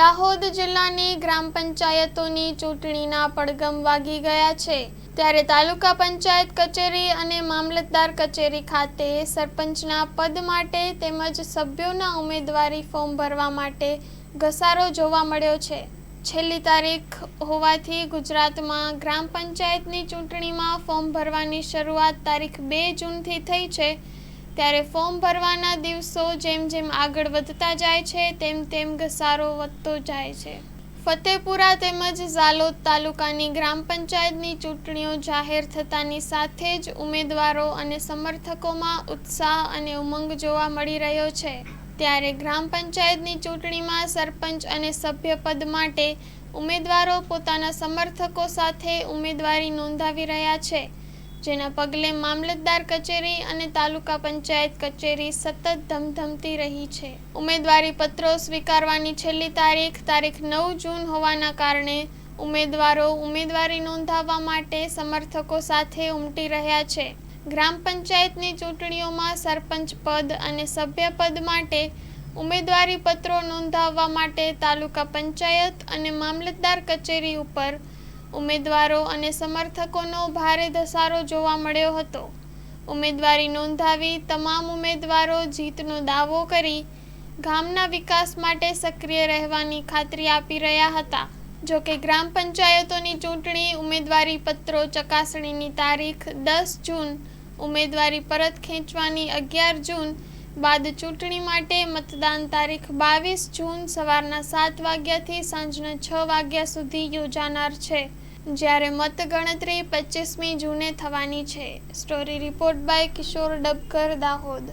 દાહોદ જિલ્લાની ગ્રામ પંચાયતોની ચૂંટણીના પડગમ વાગી ગયા છે. ત્યારે તાલુકા પંચાયત કચેરી અને મામલતદાર કચેરી ખાતે સરપંચના પદ માટે તેમજ સભ્યોના ઉમેદવારી ફોર્મ ભરવા માટે ઘસારો જોવા મળ્યો છે. છેલ્લી તારીખ હોવાથી ગુજરાતમાં ગ્રામ પંચાયતની ચૂંટણીમાં ફોર્મ ભરવાની શરૂઆત તારીખ બે જૂનથી થઈ છે. ત્યારે ફોર્મ ભરવાના દિવસો જેમ જેમ આગળ વધતા જાય છે, તેમ તેમ ઘસારો વધતો જાય છે. ફતેપુરા તેમજ ઝાલોદ તાલુકાની ગ્રામ પંચાયતની ચૂંટણીઓ જાહેર થતાની સાથે જ ઉમેદવારો અને સમર્થકોમાં ઉત્સાહ અને ઉમંગ જોવા મળી રહ્યો છે. ત્યારે ગ્રામ પંચાયતની ચૂંટણીમાં સરપંચ અને સભ્યપદ માટે ઉમેદવારો પોતાના સમર્થકો સાથે ઉમેદવારી નોંધાવી રહ્યા છે. જેના પગલે મામલતદાર કચેરી અને તાલુકા પંચાયત કચેરી સતત ધમધમતી રહી છે. ઉમેદવારી પત્રો સ્વીકારવાની છેલ્લી તારીખ તારીખ નવ જૂન હોવાના કારણે ઉમેદવારો ઉમેદવારી નોંધાવવા માટે સમર્થકો સાથે ઉમટી રહ્યા છે. ગ્રામ પંચાયતની ચૂંટણીઓમાં સરપંચ પદ અને સભ્ય પદ માટે ઉમેદવારી પત્રો નોંધાવવા માટે તાલુકા પંચાયત અને મામલતદાર કચેરી ઉપર ઉમેદવારો અને સમર્થકોનો ભારે ધસારો જોવા મળ્યો હતો. ઉમેદવારી નોંધાવી તમામ ઉમેદવારો જીતનો દાવો કરી ગામના વિકાસ માટે સક્રિય રહેવાની ખાતરી આપી રહ્યા હતા. જો કે ગ્રામ પંચાયતોની ચૂંટણી ઉમેદવારી પત્રો ચકાસણીની તારીખ દસ જૂન, ઉમેદવારી પરત ખેંચવાની અગિયાર જૂન બાદ ચૂંટણી માટે મતદાન તારીખ બાવીસ જૂન સવારના સાત વાગ્યાથી સાંજના છ વાગ્યા સુધી યોજાનાર છે. જ્યારે મતગણતરી પચીસમી જૂને થવાની છે. Story report by Kishor Dabkar Dahod.